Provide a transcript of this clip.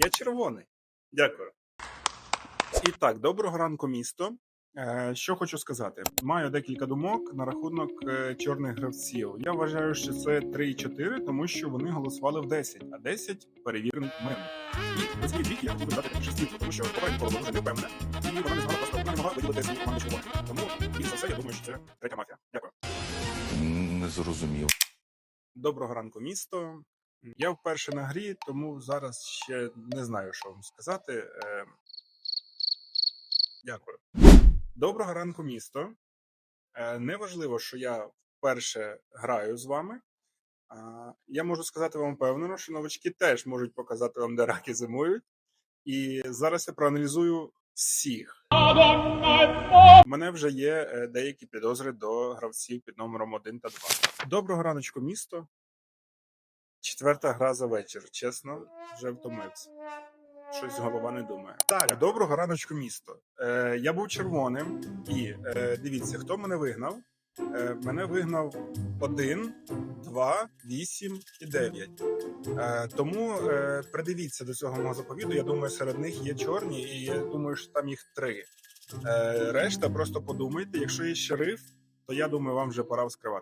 Я червоний. Дякую. І так, доброго ранку, місто. Е, Що хочу сказати, маю декілька думок на рахунок е, чорних гравців. Я вважаю, що це 3 і 4, тому що вони голосували в 10, а 10 перевірений мем. І до цієї я би дати шестірку, тому що попередньо була дуже невпевнена, і вона не змогла просто вона не могла виділити свою команду червоних. Тому більш за все, я думаю, що це третя мафія. Дякую. Не зрозумів. Доброго ранку, місто. Я вперше на грі, тому зараз ще не знаю, що вам сказати. Е, Дякую. Доброго ранку, місто. Е, Неважливо, що я вперше граю з вами. Я можу сказати вам впевнено, що новачки теж можуть показати вам, де раки зимують. І зараз я проаналізую всіх. У мене вже є е, деякі підозри до гравців під номером 1 та 2. Доброго раночку, місто. Четверта гра за вечір. Чесно, вже втомився. Щось голова не думає. Так, доброго раночку, місто. Е, я був червоним, і е, дивіться, хто мене вигнав. Е, мене вигнав 1, 2, 8 і 9. Е, тому е, придивіться до цього мого заповіду. Я думаю, серед них є чорні, і я думаю, що там їх три. Е, решта просто подумайте. Якщо є шериф, то я думаю, вам вже пора вскривати.